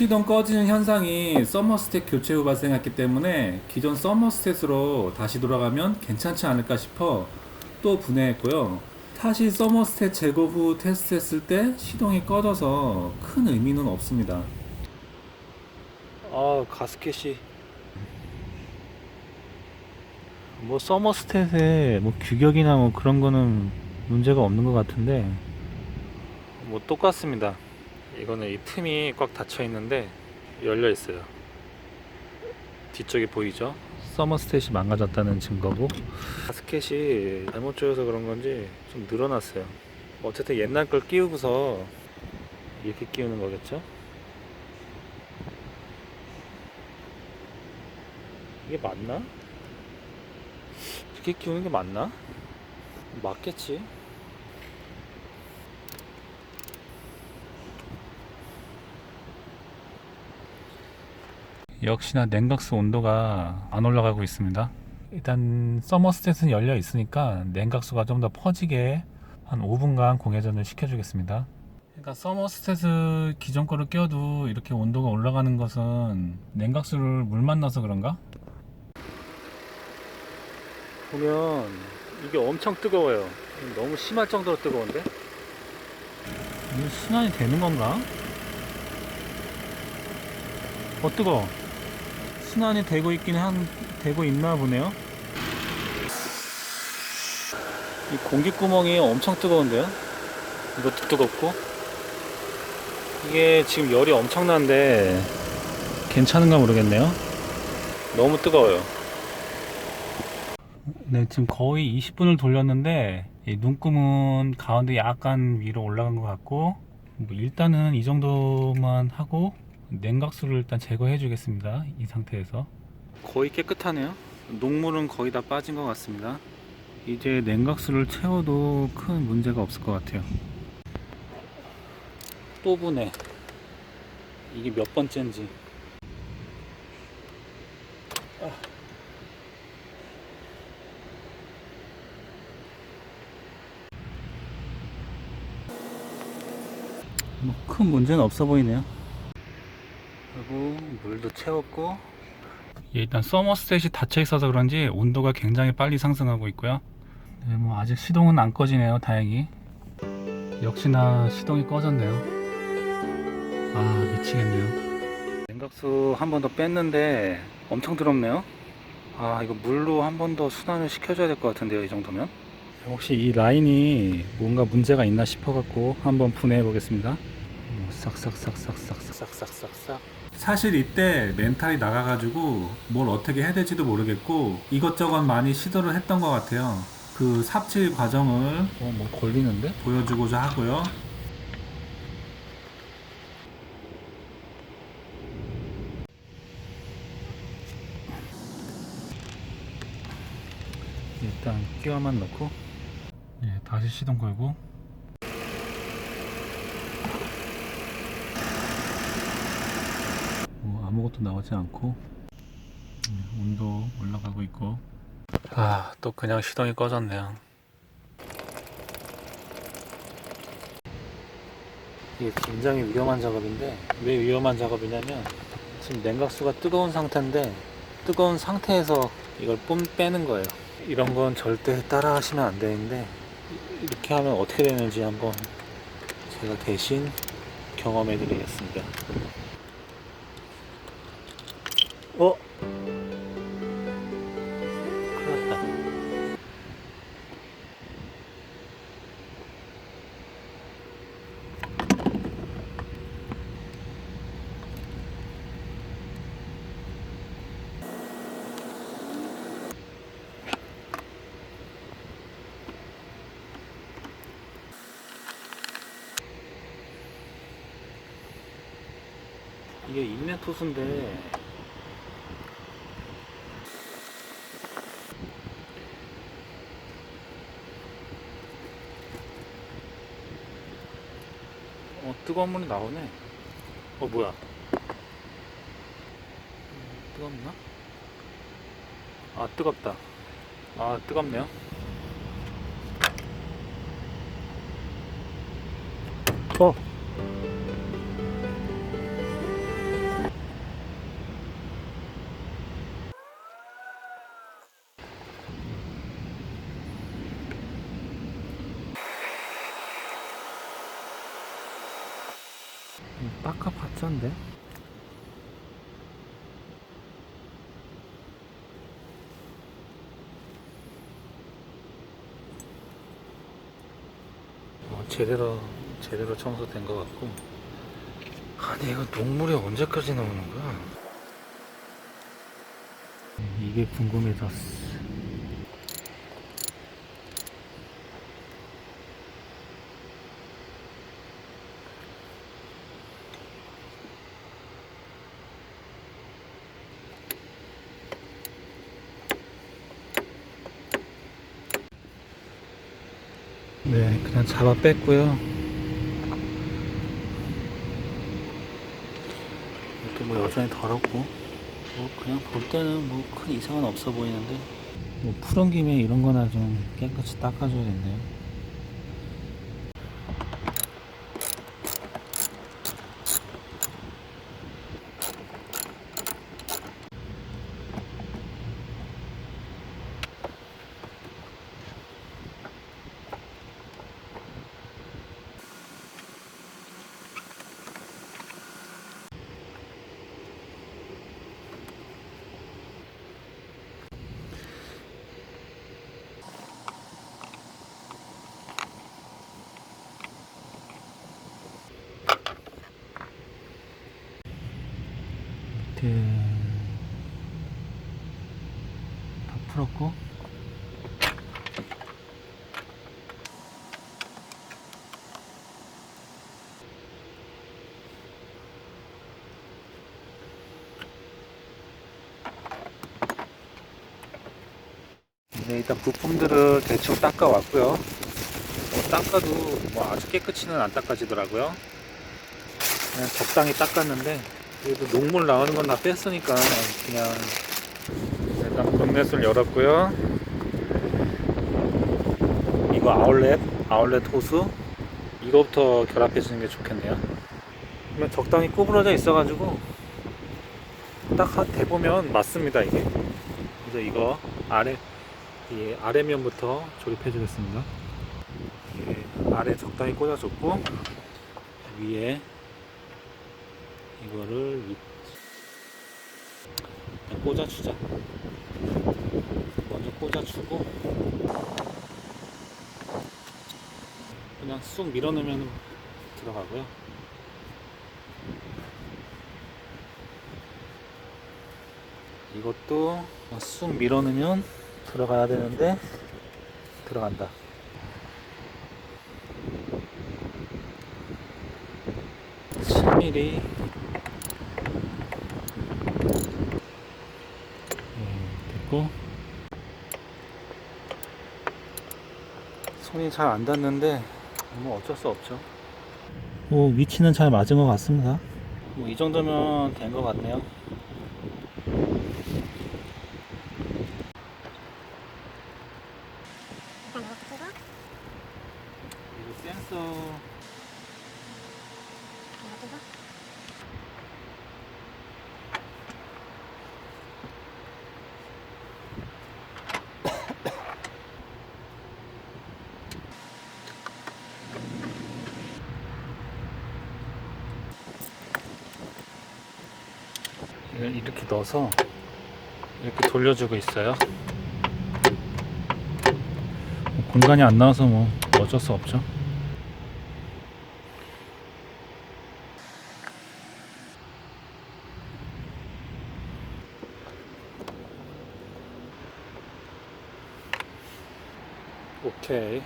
시동 꺼지는 현상이 서머스탯 교체 후 발생했기 때문에 기존 서머스탯으로 다시 돌아가면 괜찮지 않을까 싶어 또 분해했고요. 다시 서머스탯 제거 후 테스트했을 때 시동이 꺼져서 큰 의미는 없습니다. 아 가스켓이 뭐 서머스탯에 뭐 규격이나 뭐 그런 거는 문제가 없는 것 같은데 뭐 똑같습니다 이거는 이 틈이 꽉 닫혀 있는데 열려 있어요 뒤쪽에 보이죠 서머스탯이 망가졌다는 증거고 가스켓이 잘못 조여서 그런 건지 좀 늘어났어요 어쨌든 옛날 걸 끼우고서 이렇게 끼우는 거겠죠 이게 맞나? 이렇게 끼우는 게 맞나? 맞겠지. 역시나 냉각수 온도가 안 올라가고 있습니다. 일단 서머스탯은 열려 있으니까 냉각수가 좀 더 퍼지게 한 5분간 공회전을 시켜주겠습니다. 그러니까 서머스탯을 기존 거를 껴도 이렇게 온도가 올라가는 것은 냉각수를 물 만나서 그런가? 보면 이게 엄청 뜨거워요. 너무 심할 정도로 뜨거운데? 이게 순환이 되는 건가? 어 뜨거. 순환이 되고 있긴 한 되고 있나 보네요. 이 공기 구멍이 엄청 뜨거운데요? 이것도 뜨겁고 이게 지금 열이 엄청난데 괜찮은가 모르겠네요. 너무 뜨거워요. 네, 지금 거의 20분을 돌렸는데 이 눈금은 가운데 약간 위로 올라간 것 같고 뭐 일단은 이 정도만 하고 냉각수를 일단 제거해 주겠습니다. 이 상태에서 거의 깨끗하네요. 녹물은 거의 다 빠진 것 같습니다. 이제 냉각수를 채워도 큰 문제가 없을 것 같아요. 또 분해. 이게 몇 번째인지. 뭐 큰 문제는 없어 보이네요. 물도 채웠고 예, 일단 서머스탯이 닫혀 있어서 그런지 온도가 굉장히 빨리 상승하고 있고요. 네, 뭐 아직 시동은 안 꺼지네요. 다행히. 역시나 시동이 꺼졌네요. 아 미치겠네요. 냉각수 한 번 더 뺐는데 엄청 더럽네요. 아 이거 물로 한 번 더 순환을 시켜줘야 될 것 같은데요. 이 정도면. 혹시 이 라인이 뭔가 문제가 있나 싶어 갖고 한번 분해해 보겠습니다. 싹싹싹싹싹싹싹싹싹. 사실 이때 멘탈이 나가가지고 뭘 어떻게 해야 될지도 모르겠고 이것저것 많이 시도를 했던 것 같아요. 그 삽질 과정을 어, 뭐 걸리는데? 보여주고자 하고요. 일단 끼워만 넣고 예, 다시 시동 걸고 뭐 아무것도 나오지 않고 예, 온도 올라가고 있고. 아 또 그냥 시동이 꺼졌네요. 이게 굉장히 위험한 작업인데 왜 위험한 작업이냐면 지금 냉각수가 뜨거운 상태인데 뜨거운 상태에서 이걸 뿜 빼는 거예요. 이런 건 절대 따라 하시면 안 되는데 이렇게 하면 어떻게 되는지 한번 제가 대신 경험해 드리겠습니다 이게 인내 투수인데. 어 뜨거운 물이 나오네. 어 뭐야? 음, 뜨겁나? 아 뜨겁다. 아 뜨겁네요. 어 닦아봤자인데 어, 제대로 제대로 청소된 것 같고 아니 이거 녹물이 언제까지 나오는 거야? 이게 궁금해졌어. 네, 그냥 잡아 뺐고요. 이렇게 뭐 여전히 더럽고, 뭐 그냥 볼 때는 뭐 큰 이상은 없어 보이는데, 뭐 푸른 김에 이런 거나 좀 깨끗이 닦아줘야겠네요. 밑에 다 풀었고 네, 일단 부품들을 대충 닦아 왔고요. 뭐 닦아도 뭐 아주 깨끗이는 안 닦아지더라고요. 그냥 적당히 닦았는데 그래도 녹물 나오는 건 다 뺐으니까 그냥 일단 본넷을 열었고요. 이거 아울렛 아울렛 호수. 이거부터 결합해 주는 게 좋겠네요. 그러면 적당히 구부러져 있어 가지고 딱 하- 대보면 맞습니다 이게. 그래서 이거 아래 이 아래 면부터 조립해 주겠습니다. 아래 적당히 꽂아줬고 위에 이거를 꽂아주자. 먼저 꽂아주고 그냥 쑥 밀어넣으면 들어가고요. 이것도 쑥 밀어넣으면 들어가야 되는데 들어간다. (7mm) 네, 됐고. 손이 잘 안 닿는데 뭐 어쩔 수 없죠. 뭐 위치는 잘 맞은 것 같습니다. 뭐 이 정도면 된 것 같네요. 이거 센서 이렇게 넣어서 이렇게 돌려주고 있어요. 공간이 안 나와서 뭐 어쩔 수 없죠. 오케이